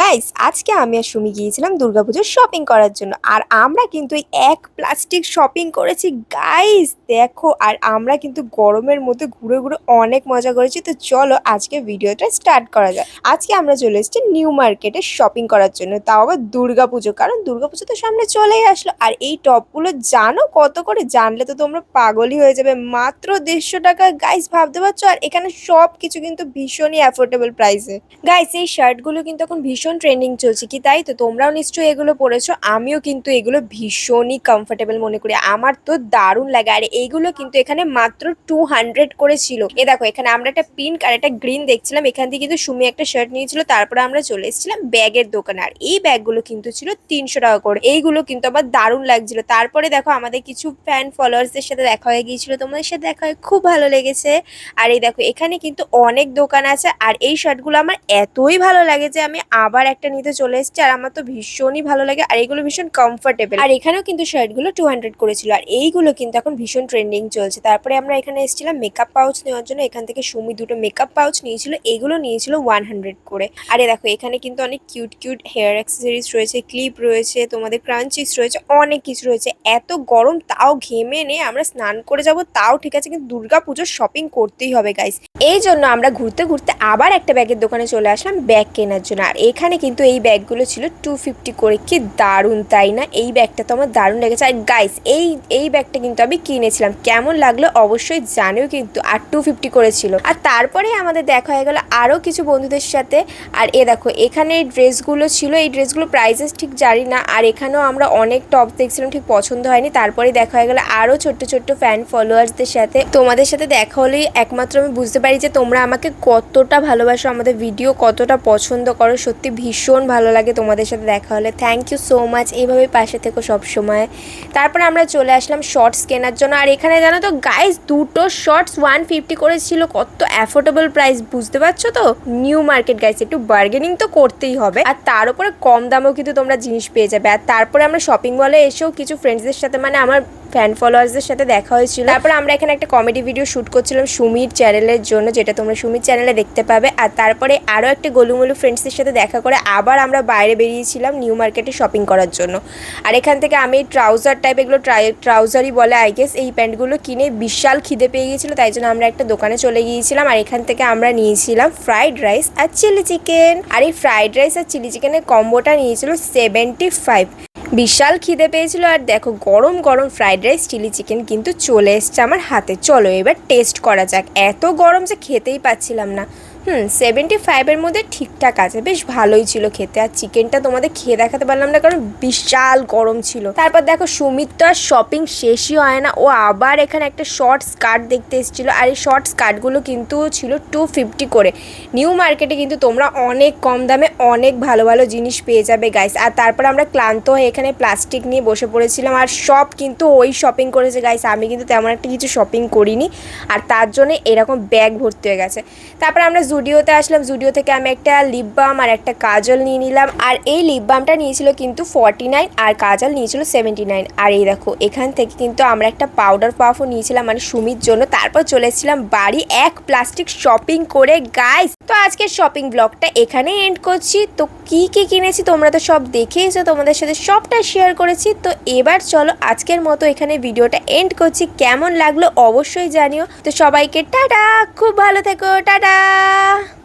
Guys আজকে আমি আর সুমি গিয়েছিলাম দুর্গাপুজোর শপিং করার জন্য। আর আমরা কিন্তু এক প্লাস্টিক শপিং করেছি। গাইস দেখো, আর আমরা কিন্তু গরমের মধ্যে ঘুরে ঘুরে অনেক মজা করেছি। তো চলো আজকে ভিডিওটা স্টার্ট করা যায় আজকে আমরা চলে এসেছি নিউ মার্কেটে শপিং করার জন্য। তাও আবার দুর্গাপুজো, কারণ দুর্গাপুজো তো সামনে চলেই আসলো। আর এই টপগুলো জানো কত করে? জানলে তো তোমরা পাগলই হয়ে যাবে। মাত্র দেড়শো টাকা। গাইস ভাবতে পারছ? আর এখানে সব কিছু কিন্তু ভীষণই অ্যাফোর্ডেবল প্রাইসে গাইস এই শার্টগুলো কিন্তু এখন ভীষণ ট্রেন্ডিং চলছে কি তাই তো? তোমরাও নিশ্চয়ই এগুলো পরেছো আমিও কিন্তু এগুলো ভীষণই কমফোর্টেবল মনে করি। আমার তো দারুণ লাগে, আর এইগুলো কিন্তু এখানে মাত্র টু হান্ড্রেড করে ছিল। এ দেখো, এখানে আমরা একটা পিঙ্ক আর একটা গ্রিন দেখছিলাম, এখান থেকে কিন্তু সুমি একটা শার্ট নিয়েছিল, তারপরে আমরা চলে এসেছিলাম ব্যাগের দোকানে। আর এই ব্যাগগুলো কিন্তু ছিল তিনশো টাকা করে। এইগুলো কিন্তু আমার দারুণ লাগছিল। তারপরে দেখো, আমাদের কিছু ফ্যান ফলোয়ার্সদের সাথে দেখা হয়ে গিয়েছিল, তোমাদের সাথে দেখা হয়ে খুব ভালো লেগেছে। আর এই দেখো, এখানে কিন্তু অনেক দোকান আছে, আর এই শার্টগুলো আমার এতই ভালো লাগে যে আমি আবার একটা নিতে চলে এসেছি, আর আমার তো ভীষণই ভালো লাগে, আর এইগুলো ভীষণ কমফোর্টেবল আর এখানেও কিন্তু শার্টগুলো টু হান্ড্রেড করেছিল, আর এইগুলো কিন্তু এখন ভীষণ ট্রেন্ডিং চলছে। তারপরে আমরা এখানে এসেছিলাম মেকআপ পাউচ নেওয়ার জন্য, এখান থেকে সুমি দুটো মেকআপ পাউচ নিয়েছিল, এগুলো নিয়েছিল ওয়ান হান্ড্রেড করে। আরে দেখো, এখানে কিন্তু অনেক কিউট কিউট হেয়ার অ্যাক্সেসরিজ রয়েছে ক্লিপ রয়েছে, তোমাদের ক্রাঞ্চিস রয়েছে, অনেক কিছু রয়েছে। এত গরম, তাও ঘেমে নে আমরা স্নান করে যাব, তাও ঠিক আছে, কিন্তু দুর্গা পুজোর শপিং করতেই হবে গাইস এই জন্য আমরা ঘুরতে ঘুরতে আবার একটা ব্যাগের দোকানে চলে আসলাম ব্যাগ কেনার জন্য। আর এখানে কিন্তু এই ব্যাগগুলো ছিল টু ফিফটি করে। কি দারুণ, তাই না? এই ব্যাগটা তো আমার দারুণ লেগেছে। আর গাইস এই এই ব্যাগটা কিন্তু আমি কিনেছিলাম। কেমন লাগল অবশ্যই জানিও কিন্তু। আর টু ফিফটি করেছিল। আর তারপরে আমাদের দেখা হয়ে গেল আরও কিছু বন্ধুদের সাথে। আর এ দেখো, এখানে এই ড্রেসগুলো ছিল। এই ড্রেসগুলো প্রাইসেস ঠিক জানি না। আর এখানেও আমরা অনেক টপ দেখছিলাম, ঠিক পছন্দ হয়নি। তারপরে দেখা হয়ে গেল আরও ছোট্ট ছোট্ট ফ্যান ফলোয়ার্সদের সাথে। তোমাদের সাথে দেখা হলেই একমাত্র আমি বুঝতে পারি যে তোমরা আমাকে কতটা ভালোবাসো, আমাদের ভিডিও কতটা পছন্দ করো সত্যি ভীষণ ভালো লাগে তোমাদের সাথে দেখা হলে। থ্যাংক ইউ সো মাচ এইভাবে পাশে থেকো সবসময়। তারপরে আমরা চলে আসলাম শর্টস কেনার জন্য। আর এখানে জানো তো গাইস দুটো শর্টস ওয়ান ফিফটি করে ছিল। কত অ্যাফোর্ডেবল প্রাইস বুঝতে পারছ তো? নিউ মার্কেট গাইস একটু বার্গেনিং তো করতেই হবে। আর তার উপরে কম দামেও কিন্তু তোমরা জিনিস পেয়ে যাবে। আর তারপরে আমরা শপিং মলে এসেও কিছু ফ্রেন্ডসদের সাথে মানে আমার ফ্যান ফলোয়ার্সদের সাথে দেখা হয়েছিল। তারপর আমরা এখানে একটা কমেডি ভিডিও শ্যুট করছিলাম সুমির চ্যানেলের জন্য, যেটা তোমরা সুমির চ্যানেলে দেখতে পাবে। আর তারপরে আরও একটা গোলুমলু ফ্রেন্ডসদের সাথে দেখা করে আবার আমরা বাইরে বেরিয়েছিলাম নিউ মার্কেটে শপিং করার জন্য। আর এখান থেকে আমি ট্রাউজার টাইপ এগুলো ট্রাউজারই বলে আই গেস এই প্যান্টগুলো কিনে বিশাল খিদে পেয়ে গিয়েছিল, তাই জন্য আমরা একটা দোকানে চলে গিয়েছিলাম। আর এখান থেকে আমরা নিয়েছিলাম ফ্রাইড রাইস আর চিলি চিকেন আর এই ফ্রাইড রাইস আর চিলি চিকেনের কম্বোটা নিয়েছিল সেভেন্টি ফাইভ বিশাল খিদে পেয়েছিল আর দেখো গরম গরম ফ্রাইড রাইস, চিলি চিকেন কিন্তু চলে এসছে আমার হাতে। চলো এবার টেস্ট করা যাক। এত গরম যে খেতেই পাচ্ছিলাম না। হুম সেভেন্টি ফাইভের মধ্যে ঠিকঠাক আছে। বেশ ভালোই ছিল খেতে। আর চিকেনটা তোমাদের খেয়ে দেখাতে পারলাম না, কারণ বিশাল গরম ছিল। তারপর দেখো, সুমিত তো আর শপিং শেষই হয় না। ও আবার এখানে একটা শর্ট স্কার্ট দেখতে এসেছিল। আর এই শর্ট স্কার্টগুলো কিন্তু ছিল টু ফিফটি করে। নিউ মার্কেটে কিন্তু তোমরা অনেক কম দামে অনেক ভালো ভালো জিনিস পেয়ে যাবে গাইস আর তারপর আমরা ক্লান্ত হয়ে এখানে প্লাস্টিক নিয়ে বসে পড়েছিলাম। আর সব কিন্তু ওই শপিং করেছে গাইস আমি কিন্তু তেমন একটা কিছু শপিং করিনি। আর তার জন্য এরকম ব্যাগ ভর্তি হয়ে গেছে। তারপর আমরা জুডিওতে আসলাম। জুডিও থেকে আমি একটা লিপ বাম আর একটা কাজল নিয়ে নিলাম। আর এই লিপ বামটা নিয়েছিল কিন্তু ফর্টি নাইন আর কাজল নিয়েছিল সেভেন্টি নাইন আর এই দেখো, এখান থেকে কিন্তু আমরা একটা পাউডার পাফও নিয়েছিলাম মানে সুমির জন্য। তারপর চলে এসেছিলাম বাড়ি এক প্লাস্টিক শপিং করে। গাইস তো আজকের শপিং ব্লগটা এখানে এন্ড করছি। তো কি কি কিনেছি তোমরা তো সব দেখেইছো তোমাদের সাথে সবটা শেয়ার করেছি। তো এবার চলো আজকের মতো এখানে ভিডিওটা এন্ড করছি। কেমন লাগল অবশ্যই জানিও। তো সবাইকে টাটা, খুব ভালো থেকো, টাটা। Dadah.